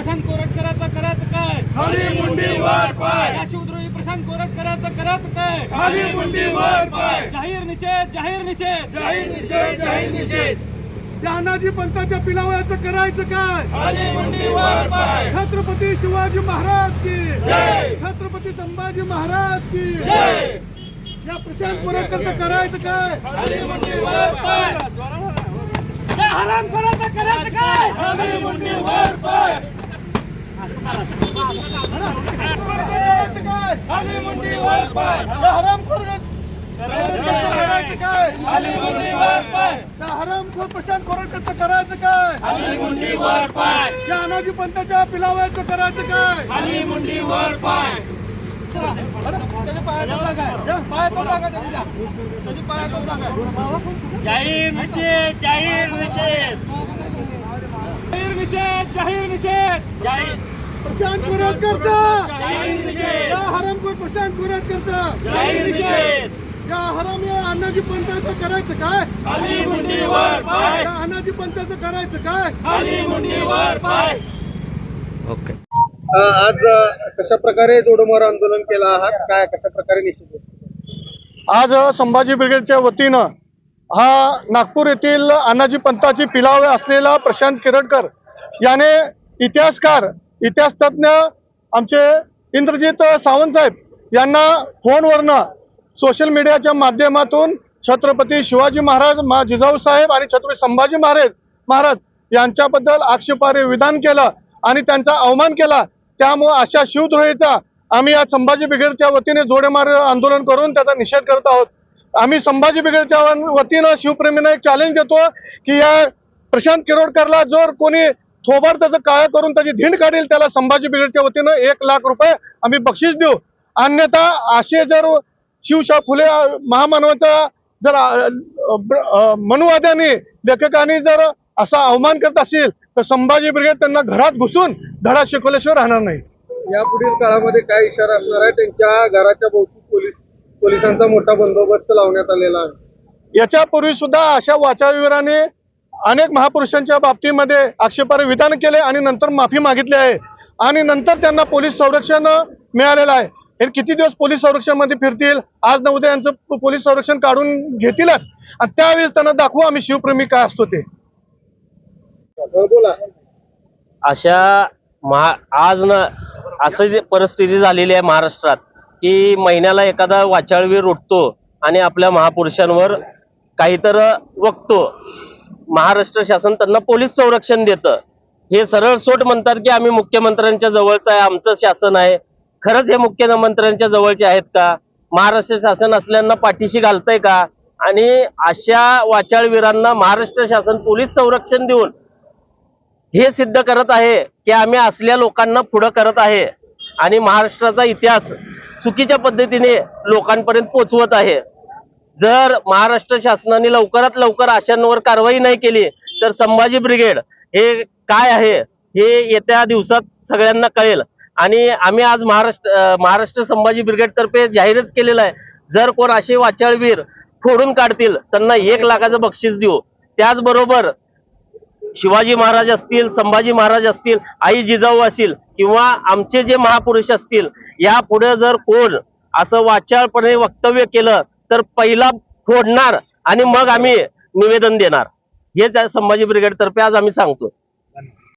प्रशांत कोरटकरांचं करायचं काय? खाली मुंडी वर पाय. या शिवद्रोही प्रशांत कोरटकरांचं करायचं काय? खाली मुंडी वर पाय. जाहीर निषेध जाहीर निषेध. जाहीर निषेध जाहीर निषेध. तानाजी पंताच्या पिलावयाचं करायचं काय? खाली मुंडी वर पाय. छत्रपती शिवाजी महाराज की? जय. छत्रपती संभाजी महाराज की? जय. या प्रशांत कोरटकरचं करायचं काय? खाली मुंडी वर पाय. या करायचं काय? खाली मुंडी वर पाय. करायचं काय पाय करायचं काय पाय त्या मुंडी पाय अनाजी पंताच्या करायचं काय पाय जाहीर निषेध जाहीर निषेध जाहीर निषेध जाहीर निषेध जाहीर प्रशांत कोरटकरचा! निषेध या हरामखोर प्रशांत कोरटकरचा! निषेध या हराम या अण्णाजी पंताचं करायचं काय? खाली मुंडी वर पाय! या अण्णाजी पंताचं करायचं काय? खाली मुंडी वर पाय आज कशा प्रकारे जोडमार आंदोलन केलं आहात? काय कशा प्रकारे निश्चित आज संभाजी ब्रिगेडच्या वतीनं हा नागपूर येथील अण्णाजी पंताची पिलावे असलेला प्रशांत किरटकर याने इतिहासकार इतिहास तज्ज्ञ आमचे इंद्रजित सावंत साहेब यांना फोनवरनं सोशल मीडियाच्या माध्यमातून छत्रपती शिवाजी महाराज मा जिजाऊ साहेब आणि छत्रपती संभाजी महाराज महाराज यांच्याबद्दल आक्षेपार्ह विधान केलं आणि त्यांचा अवमान केला. त्यामुळं अशा शिवद्रोहीचा आम्ही आज संभाजी ब्रिगेडच्या वतीने जोडेमार आंदोलन करून त्याचा निषेध करत आहोत. आम्ही संभाजी ब्रिगेडच्या वतीनं शिवप्रेमींना एक चॅलेंज देतो की या प्रशांत किरोडकरला जर कोणी थोबाड त्याचं काळं करून त्याची धिंड काढेल त्याला संभाजी ब्रिगेडच्या वतीनं एक लाख रुपये आम्ही बक्षीस देऊ. अन्यथा असे जर शिवशाह फुले महामानवाचा जर मनुवाद्यांनी लेखकांनी जर असा अवमान करत असेल तर संभाजी ब्रिगेड त्यांना घरात घुसून धडा शिकवल्याशिवाय राहणार नाही. यापुढील काळामध्ये काय इशारा असणार आहे? त्यांच्या घराच्या भोवती पोलीस पोलिसांचा मोठा बंदोबस्त लावण्यात आलेला आहे. याच्यापूर्वी सुद्धा अशा वाचावीराने अनेक महापुरुषांच्या बाबतीमध्ये आक्षेपार्ह विधान केले आणि नंतर माफी मागितली आहे. आणि नंतर त्यांना पोलीस संरक्षण मिळालेलं आहे. हे किती दिवस पोलीस संरक्षणमध्ये फिरतील? आज न उद्या यांचं पोलीस संरक्षण काढून घेतीलच. आणि त्यावेळेस त्यांना दाखवू आम्ही शिवप्रेमी काय असतो ते. बोला. अशा महा आज न असं जे परिस्थिती झालेली आहे महाराष्ट्रात की महिन्याला एखादा वाचाळवीर उठतो आणि आपल्या महापुरुषांवर काहीतर वकतो. महाराष्ट्र शासन त्यांना पोलीस संरक्षण देतं. हे सरळ सोट म्हणतात की आम्ही मुख्यमंत्र्यांच्या जवळचं आहे आमचं शासन आहे. खरंच हे मुख्यमंत्र्यांच्या जवळचे आहेत का? महाराष्ट्र शासन असल्यांना पाठीशी घालतंय का? आणि अशा वाचाळवीरांना महाराष्ट्र शासन पोलीस संरक्षण देऊन हे सिद्ध करत आहे की आम्ही असल्या लोकांना पुढं करत आहे. आणि महाराष्ट्राचा इतिहास चुकीच्या पद्धतीने लोकांपर्यंत पोचवत आहे. जर महाराष्ट्र शासनाने लवकरात लवकर अशांवर कारवाई नाही केली तर संभाजी ब्रिगेड हे काय आहे हे येत्या दिवसात सगळ्यांना कळेल. आणि आम्ही आज महाराष्ट्र महाराष्ट्र संभाजी ब्रिगेड तर्फे जाहीरच केलेलं आहे जर कोण असे वाचाळवीर फोडून काढतील त्यांना एक लाखाचं बक्षीस देऊ. त्याचबरोबर शिवाजी महाराज असतील संभाजी महाराज असतील आई जिजाऊ असतील किंवा आमचे जे महापुरुष असतील यापुढे जर कोण असं वाचाळपणे वक्तव्य केलं तर पहिला फोडणार आणि मग आम्ही निवेदन देणार. हेच आहे संभाजी ब्रिगेड तर्फे आज आम्ही सांगतो